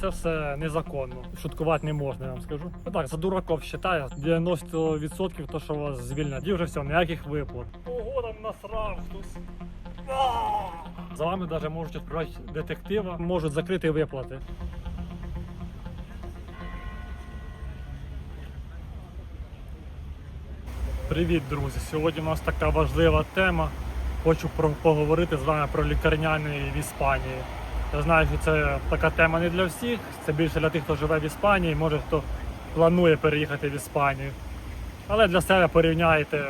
Це все незаконно. Шуткувати не можна, я вам скажу. Ну так, за дураков вважаю. 90% то, що вас звільнять. І вже все, ніяких виплат. Ого, там насрав хтось. За вами навіть можуть відправити детектива, можуть закрити виплати. Привіт, друзі! Сьогодні у нас така важлива тема. Хочу про- поговорити з вами про лікарняний в Іспанії. Я знаю, що це така тема не для всіх, це більше для тих, хто живе в Іспанії, може хто планує переїхати в Іспанію. Але для себе порівняйте,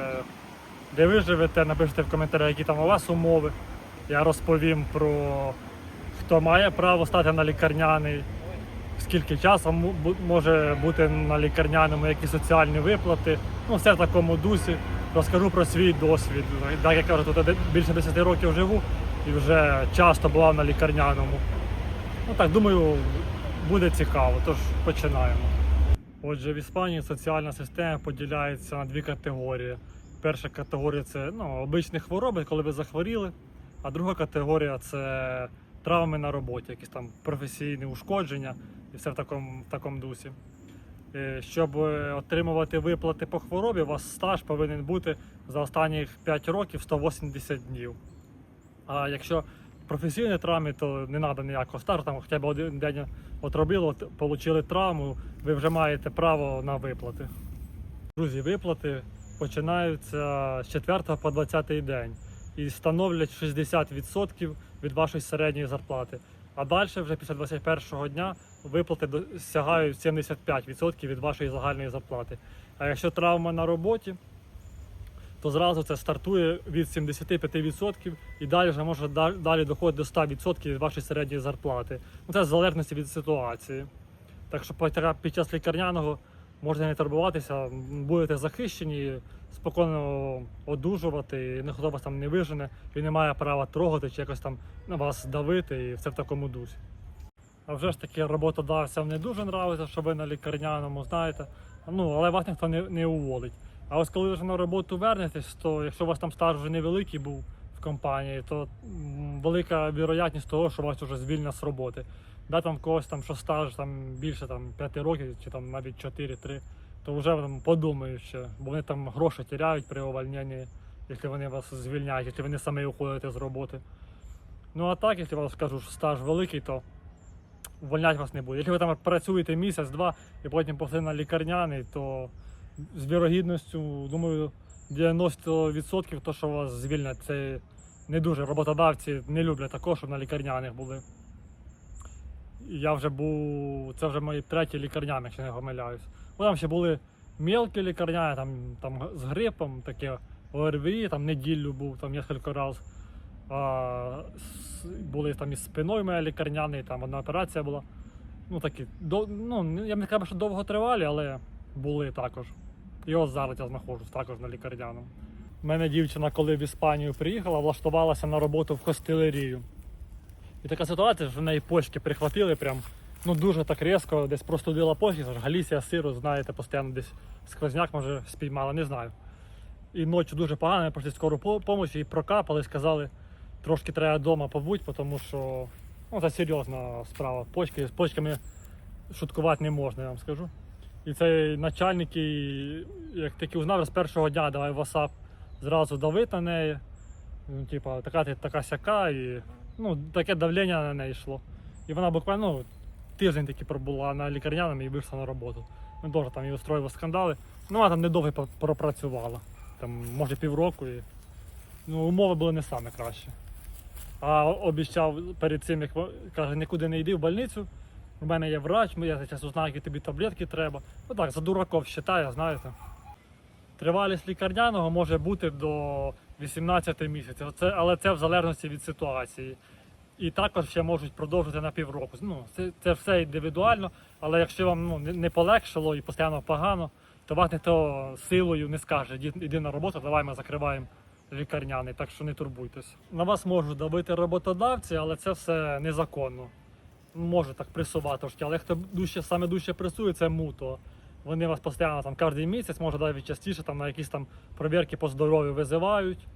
де ви живете, напишіть в коментарях, які там у вас умови. Я розповім про хто має право стати на лікарняний, скільки часу може бути на лікарняному, які соціальні виплати. Ну, все в такому дусі. Розкажу про свій досвід. Так як я кажу, тут більше 10 років живу і вже часто бував на лікарняному. Ну так, думаю, буде цікаво, тож починаємо. Отже, в Іспанії соціальна система поділяється на дві категорії. Перша категорія це ну, обичні хвороби, коли ви захворіли, а друга категорія це травми на роботі, якісь там професійні ушкодження і все в такому, в такому дусі. Е, Щоб е, отримувати виплати по хворобі, у вас стаж повинен бути за останніх 5 років 180 днів. А якщо професійні травми, то не треба ніякого стажу, там хоча б один день отробили, от, отримали травму, ви вже маєте право на виплати. Друзі, виплати починаються з 4 по 20 день і становлять 60% від вашої середньої зарплати. А далі, вже після 21 дня, виплати досягають 75% від вашої загальної зарплати. А якщо травма на роботі, то зразу це стартує від 75% і далі вже може далі доходити до 100% від вашої середньої зарплати. Ну, це в залежності від ситуації. Так що під- час лікарняного можна не турбуватися, будете захищені, спокійно одужувати, і ніхто вас там не вижене, і не має права трогати чи якось там на вас давити, і все в такому дусі. А вже ж таки роботодавцям не дуже нравиться, що ви на лікарняному, знаєте. Ну, але вас ніхто не, не уволить. А ось коли ви на роботу вернетесь, то якщо у вас там стаж вже невеликий був в компанії, то велика вірогідність того, що вас вже звільнять з роботи. Да, там когось там, що стаж там більше там, 5 років чи там навіть 4-3, то вже там подумають ще, бо вони там гроші тіряють при увольненні, якщо вони вас звільняють, якщо ви самі уходите з роботи. Ну а так, якщо вам скажу, що стаж великий, то увольняти вас не буде. Якщо ви там працюєте місяць-два і потім пішли на лікарняний, то з вірогідністю, думаю, 90% то, що вас звільнять, це не дуже. Роботодавці не люблять такого, щоб на лікарняних були. Я вже був, це вже мої треті лікарняні, якщо не помиляюсь. Бо там ще були мелкі лікарняні, там, там з грипом, таке ОРВІ, там неділю був, там кілька разів. А, були там і з спиною моя лікарняний, там одна операція була. Ну такі, до, ну, я б не кажу, що довго тривалі, але були також. І ось зараз я знаходжусь також на лікарняному. У мене дівчина, коли в Іспанію приїхала, влаштувалася на роботу в хостелерію. І така ситуація, що в неї почки прихватили прям ну дуже так різко, десь простудила почки, ж Галісія, сиру, знаєте, постійно десь сквозняк може спіймала, не знаю. І ночі дуже погано, ми прийшли скору допомогу і прокапали, сказали, трошки треба вдома побути, тому що ну, це серйозна справа. Почки, з почками шуткувати не можна, я вам скажу. І цей начальник, і, як тільки узнав, з першого дня давай в WhatsApp зразу давити на неї. Ну, типа, така ти така сяка, і ну, таке давлення на неї йшло. І вона буквально ну, тиждень таки пробула на лікарняному і вийшла на роботу. Ну, теж там і устроїла скандали. Ну, вона там недовго пропрацювала. Там, може, півроку. І... Ну, умови були не саме кращі. А обіцяв перед цим, як каже, нікуди не йди в больницю. У мене є врач, я зараз узнаю, які тобі таблетки треба. Ну так, за дураков вважає, знаєте. Тривалість лікарняного може бути до 18 місяців, це, але це в залежності від ситуації. І також ще можуть продовжити на півроку. Ну, це, це все індивідуально, але якщо вам ну, не, полегшило і постійно погано, то вас ніхто силою не скаже, «Іди- на роботу, давай ми закриваємо лікарняний, так що не турбуйтесь. На вас можуть давити роботодавці, але це все незаконно. Може так пресувати трошки, але хто дужче, саме дужче пресує, це муто. Вони вас постійно там кожен місяць, може навіть частіше там на якісь там перевірки по здоров'ю визивають,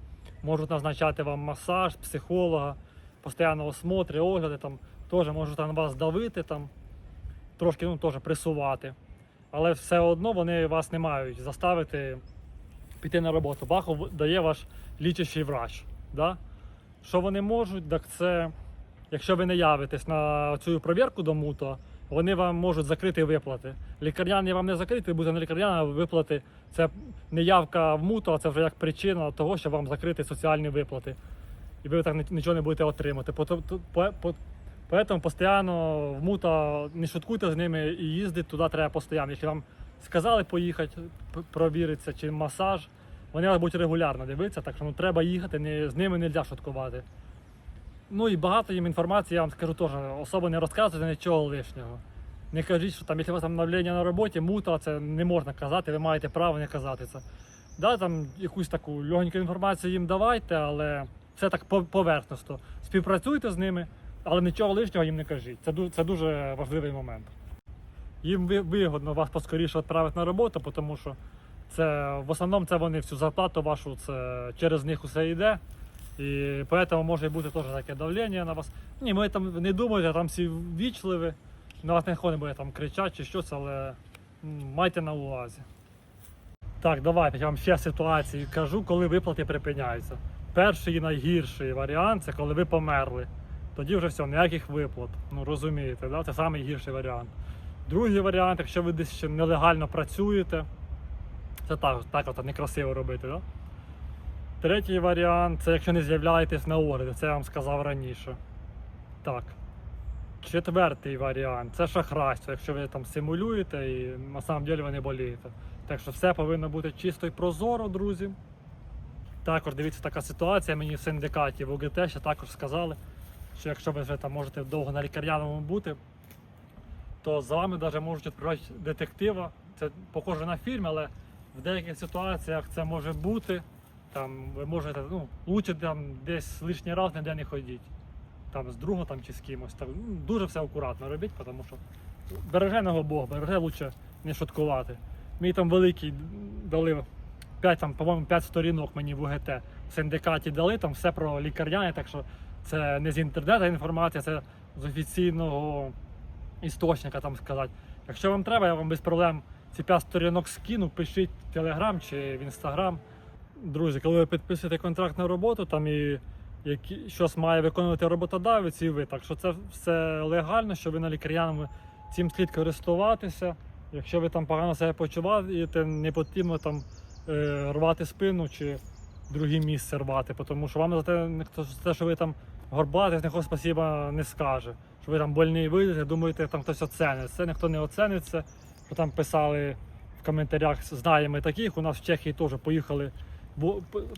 можуть назначати вам масаж, психолога, постійно осмотри, огляди, там теж можуть на вас давити там. трошки ну, теж пресувати. Але все одно вони вас не мають заставити піти на роботу. Баху дає ваш лічащий врач. Да? Що вони можуть, так це, якщо ви не явитесь на цю провірку до МУТО, вони вам можуть закрити виплати. Лікарняні вам не закрити, буде не лікарняні, а виплати. Це не явка в МУТО, а це вже як причина того, що вам закрити соціальні виплати. І ви так нічого не будете отримати. То- Поэтому постійно в МУТО не шуткуйте з ними і їздити туди треба постійно. Якщо вам сказали поїхати, провіритися чи масаж, вони вас будуть регулярно дивитися, так що ну, треба їхати, з ними не можна шуткувати. Ну і багато їм інформації, я вам скажу теж, особо не розказуйте нічого лишнього. Не кажіть, що там, якщо у вас там навлення на роботі, мута, це не можна казати, ви маєте право не казати це. Да, там якусь таку легеньку інформацію їм давайте, але все так по- поверхностно. Співпрацюйте з ними, але нічого лишнього їм не кажіть. Це, це дуже важливий момент. Їм вигодно вас поскоріше відправити на роботу, тому що це в основному це вони всю зарплату вашу, це через них усе йде. І поэтому може бути теж таке давлення на вас. Ні, ми там не думайте, там всі вічливі, на вас ніхто не буде там кричати чи щось, але майте на увазі. Так, давайте я вам ще ситуацію кажу, коли виплати припиняються. Перший і найгірший варіант це коли ви померли. Тоді вже все, ніяких виплат. Ну розумієте, да? це найгірший варіант. Другий варіант, якщо ви десь ще нелегально працюєте, це так, так от некрасиво робити. Да? Третій варіант це якщо не з'являєтесь на огляді, це я вам сказав раніше. Так. Четвертий варіант це шахрайство, якщо ви там симулюєте і на самом деле ви не болієте. Так що все повинно бути чисто і прозоро, друзі. Також дивіться така ситуація, мені в синдикаті в УГТ ще також сказали, що якщо ви вже там можете довго на лікарняному бути, то за вами навіть можуть відправити детектива. Це похоже на фільм, але в деяких ситуаціях це може бути. Там ви можете, ну, лучше там десь лишній раз ніде не ходіть. Там з другом там, чи з кимось. Так, ну, дуже все акуратно робіть, тому що береженого Бог, береже лучше не шуткувати. Мені там великий дали 5, там, по-моєму, 5 сторінок мені в УГТ в синдикаті дали, там все про лікарняне, так що це не з інтернету інформація, це з офіційного істочника, там сказати. Якщо вам треба, я вам без проблем ці 5 сторінок скину, пишіть в Телеграм чи в Інстаграм. Друзі, коли ви підписуєте контракт на роботу, там і які, щось має виконувати роботодавець і ви. Так що це все легально, що ви на лікарняному цим слід користуватися. Якщо ви там погано себе почуваєте, не потрібно там е, рвати спину чи друге місце рвати, тому що вам за те, за те, що ви там горбатись, ніхто спасіба не скаже. Що ви там больний вийдете, думаєте, там хтось оценить. Це ніхто не оценить це. Там писали в коментарях, знаємо таких. У нас в Чехії теж поїхали,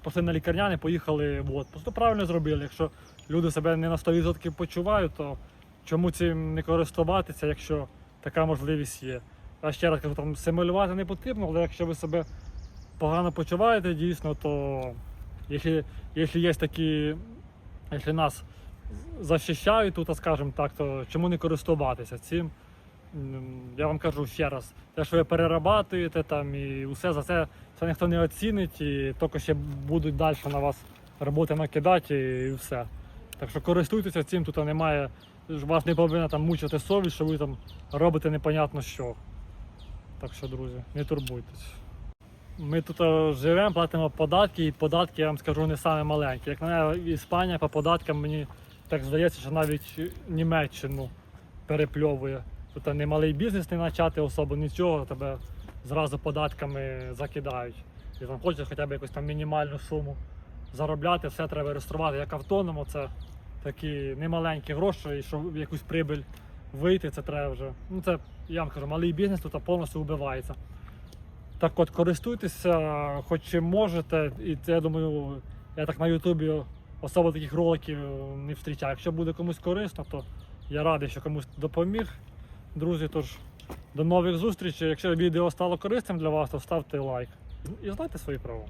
пішли на лікарняне, поїхали в отпуск. То правильно зробили. Якщо люди себе не на 100% почувають, то чому цим не користуватися, якщо така можливість є. Я ще раз кажу, там симулювати не потрібно, але якщо ви себе погано почуваєте дійсно, то якщо, якщо є такі, якщо нас захищають тут, скажімо так, то чому не користуватися цим? Я вам кажу ще раз, те, що ви перерабатуєте там і усе за це, це ніхто не оцінить, і тільки ще будуть далі на вас роботи накидати і все. Так що користуйтеся цим, тут немає, вас не повинна там мучити совість, що ви там робите непонятно що. Так що, друзі, не турбуйтесь. Ми тут е, живемо, платимо податки, і податки, я вам скажу, не саме маленькі. Як на Іспанія по податкам мені так здається, що навіть Німеччину перепльовує. Тут не малий бізнес не почати особо нічого, тебе зразу податками закидають. І там хочеш хоча б якусь там мінімальну суму заробляти, все треба реєструвати як автономо. Це такі немаленькі гроші, і щоб якусь прибиль вийти, це треба вже. Ну це я вам кажу, малий бізнес тут повністю вбивається. Так от користуйтеся, хоч чим можете, і це я думаю, я так на Ютубі особо таких роликів не зустрічаю. Якщо буде комусь корисно, то я радий, що комусь допоміг. Друзі, тож до нових зустрічей. Якщо відео стало корисним для вас, то ставте лайк. І знайте свої права.